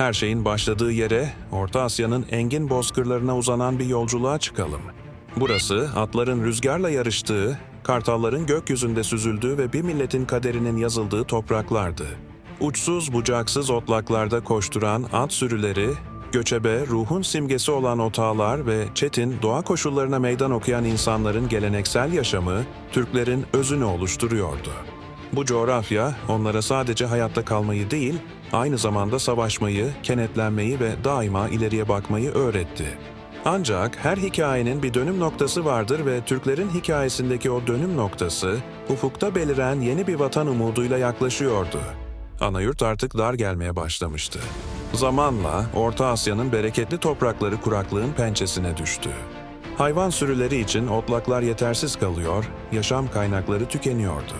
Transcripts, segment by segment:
Her şeyin başladığı yere, Orta Asya'nın engin bozkırlarına uzanan bir yolculuğa çıkalım. Burası, atların rüzgarla yarıştığı, kartalların gökyüzünde süzüldüğü ve bir milletin kaderinin yazıldığı topraklardı. Uçsuz bucaksız otlaklarda koşturan at sürüleri, göçebe, ruhun simgesi olan otağlar ve çetin doğa koşullarına meydan okuyan insanların geleneksel yaşamı, Türklerin özünü oluşturuyordu. Bu coğrafya onlara sadece hayatta kalmayı değil, aynı zamanda savaşmayı, kenetlenmeyi ve daima ileriye bakmayı öğretti. Ancak her hikayenin bir dönüm noktası vardır ve Türklerin hikayesindeki o dönüm noktası, ufukta beliren yeni bir vatan umuduyla yaklaşıyordu. Anayurt artık dar gelmeye başlamıştı. Zamanla Orta Asya'nın bereketli toprakları kuraklığın pençesine düştü. Hayvan sürüleri için otlaklar yetersiz kalıyor, yaşam kaynakları tükeniyordu.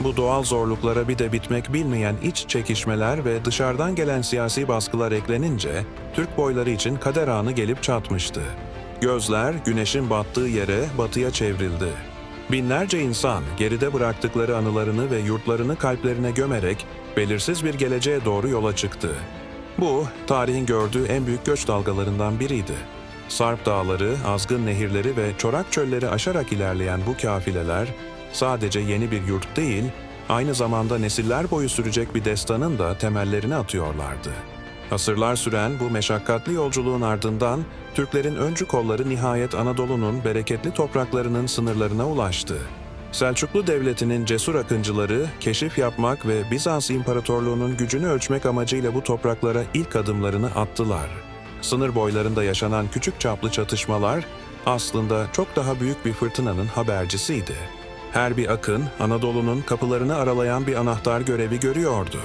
Bu doğal zorluklara bir de bitmek bilmeyen iç çekişmeler ve dışarıdan gelen siyasi baskılar eklenince Türk boyları için kader anı gelip çatmıştı. Gözler güneşin battığı yere batıya çevrildi. Binlerce insan geride bıraktıkları anılarını ve yurtlarını kalplerine gömerek belirsiz bir geleceğe doğru yola çıktı. Bu, tarihin gördüğü en büyük göç dalgalarından biriydi. Sarp dağları, azgın nehirleri ve çorak çölleri aşarak ilerleyen bu kafileler, sadece yeni bir yurt değil, aynı zamanda nesiller boyu sürecek bir destanın da temellerini atıyorlardı. Asırlar süren bu meşakkatli yolculuğun ardından Türklerin öncü kolları nihayet Anadolu'nun bereketli topraklarının sınırlarına ulaştı. Selçuklu Devleti'nin cesur akıncıları keşif yapmak ve Bizans İmparatorluğu'nun gücünü ölçmek amacıyla bu topraklara ilk adımlarını attılar. Sınır boylarında yaşanan küçük çaplı çatışmalar aslında çok daha büyük bir fırtınanın habercisiydi. Her bir akın Anadolu'nun kapılarını aralayan bir anahtar görevi görüyordu.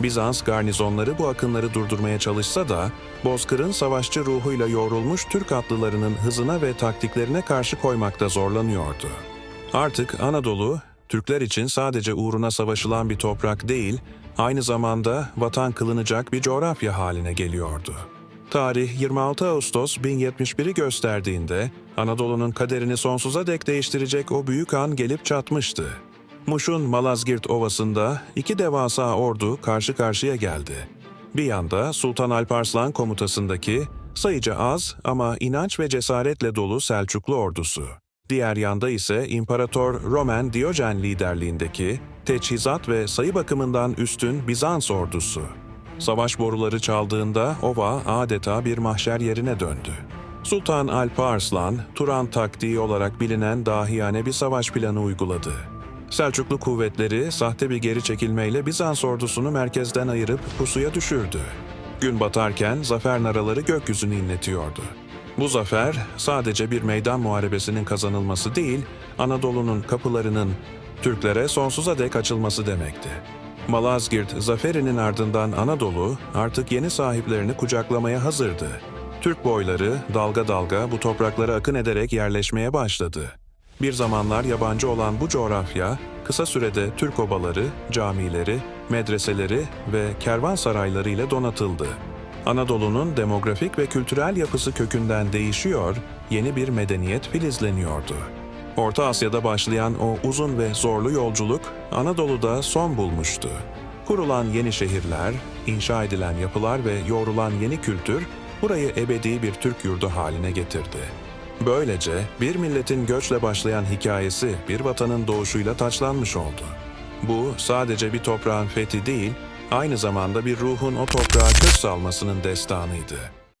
Bizans garnizonları bu akınları durdurmaya çalışsa da Bozkır'ın savaşçı ruhuyla yoğrulmuş Türk atlılarının hızına ve taktiklerine karşı koymakta zorlanıyordu. Artık Anadolu, Türkler için sadece uğruna savaşılan bir toprak değil, aynı zamanda vatan kılınacak bir coğrafya haline geliyordu. Tarih 26 Ağustos 1071'i gösterdiğinde Anadolu'nun kaderini sonsuza dek değiştirecek o büyük an gelip çatmıştı. Muş'un Malazgirt Ovası'nda iki devasa ordu karşı karşıya geldi. Bir yanda Sultan Alparslan komutasındaki sayıca az ama inanç ve cesaretle dolu Selçuklu ordusu. Diğer yanda ise İmparator Roman Diyojen liderliğindeki teçhizat ve sayı bakımından üstün Bizans ordusu. Savaş boruları çaldığında ova adeta bir mahşer yerine döndü. Sultan Alp Arslan, Turan taktiği olarak bilinen dahiyane bir savaş planı uyguladı. Selçuklu kuvvetleri sahte bir geri çekilmeyle Bizans ordusunu merkezden ayırıp pusuya düşürdü. Gün batarken zafer naraları gökyüzünü inletiyordu. Bu zafer sadece bir meydan muharebesinin kazanılması değil, Anadolu'nun kapılarının Türklere sonsuza dek açılması demekti. Malazgirt zaferinin ardından Anadolu artık yeni sahiplerini kucaklamaya hazırdı. Türk boyları dalga dalga bu topraklara akın ederek yerleşmeye başladı. Bir zamanlar yabancı olan bu coğrafya, kısa sürede Türk obaları, camileri, medreseleri ve kervansarayları ile donatıldı. Anadolu'nun demografik ve kültürel yapısı kökünden değişiyor, yeni bir medeniyet filizleniyordu. Orta Asya'da başlayan o uzun ve zorlu yolculuk Anadolu'da son bulmuştu. Kurulan yeni şehirler, inşa edilen yapılar ve yoğrulan yeni kültür burayı ebedi bir Türk yurdu haline getirdi. Böylece bir milletin göçle başlayan hikayesi bir vatanın doğuşuyla taçlanmış oldu. Bu sadece bir toprağın fethi değil, aynı zamanda bir ruhun o toprağa kök salmasının destanıydı.